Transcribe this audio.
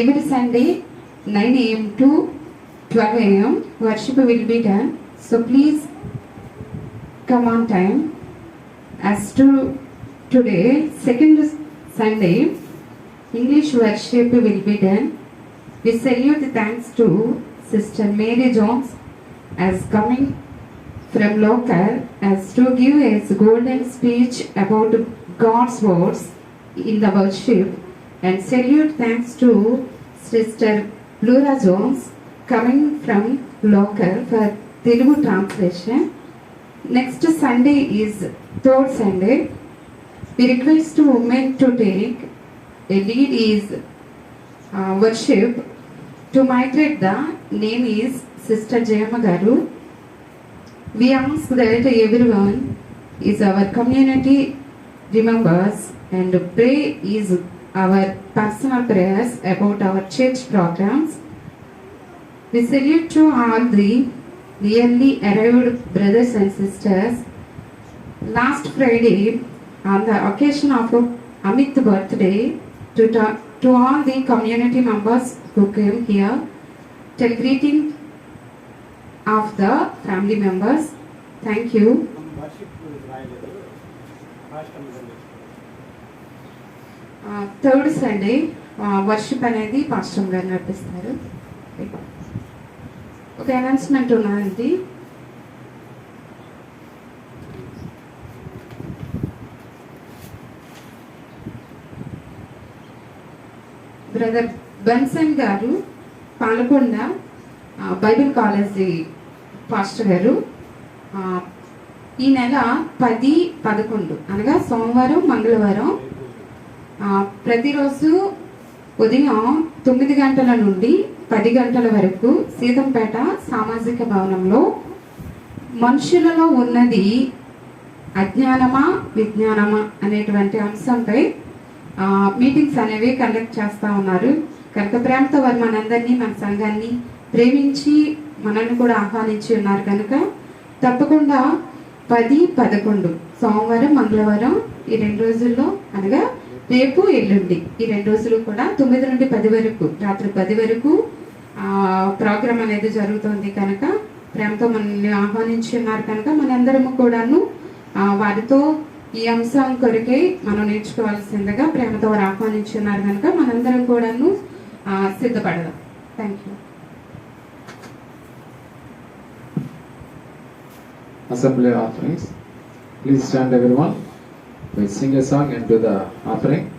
Every Sunday, 9 a.m. to 12 a.m. worship will be done. So please come on time. As to today, second Sunday, English worship will be done. We salute thanks to Sister Mary Jones as coming from local as to give us golden speech about God's words in the worship and salute thanks to Sister Laura Jones coming from local for Telugu translation. Next Sunday is third Sunday. We request women to take a lead is uh, worship. To migrate the name is Sister Jayamagaru. We ask that everyone is our community remembers and pray is our personal prayers about our church programs. We salute to all the nearly arrived brothers and sisters. Last Friday, on the occasion of Amit's birthday, to, to all the community members who came here, tell greeting of the family members. Thank you. Third Sunday worship అనేది pastor గారు నడిపిస్తారు. ఒక announcement ఉన్నది brother Bunsen గారు Palakonda Bible college pastor గారు ఈ నెల పది పదకొండు అనగా సోమవారం మంగళవారం ప్రతిరోజు ఉదయం తొమ్మిది గంటల నుండి పది గంటల వరకు సీతంపేట సామాజిక భవనంలో మనుషులలో ఉన్నది అజ్ఞానమా విజ్ఞానమా అనేటువంటి అంశంపై మీటింగ్స్ అనేవి కండక్ట్ చేస్తూ ఉన్నారు. కనుక ప్రేమతో వారు మనందరినీ మన సంఘాన్ని ప్రేమించి మనల్ని కూడా ఆహ్వానించి ఉన్నారు కనుక తప్పకుండా పది పదకొండు సోమవారం మంగళవారం ఈ రెండు రోజుల్లో అనగా రేపు ఎల్లుండి ఈ రెండు రోజులు కూడా తొమ్మిది నుండి పది వరకు రాత్రి పది వరకు ప్రోగ్రాం ప్రోగ్రామ్ అనేది జరుగుతుంది కనుక ప్రేమతో మనల్ని ఆహ్వానించి ఉన్నారు కనుక మనందరము కూడాను వారితో ఈ అంశం కొరకే మనం నేర్చుకోవాల్సిందిగా ప్రేమతో వారు ఆహ్వానించి ఉన్నారు కనుక మనందరం కూడాను సిద్ధపడదాం. Thank you assembly please stand ఎవరి one We sing a song and do the offering.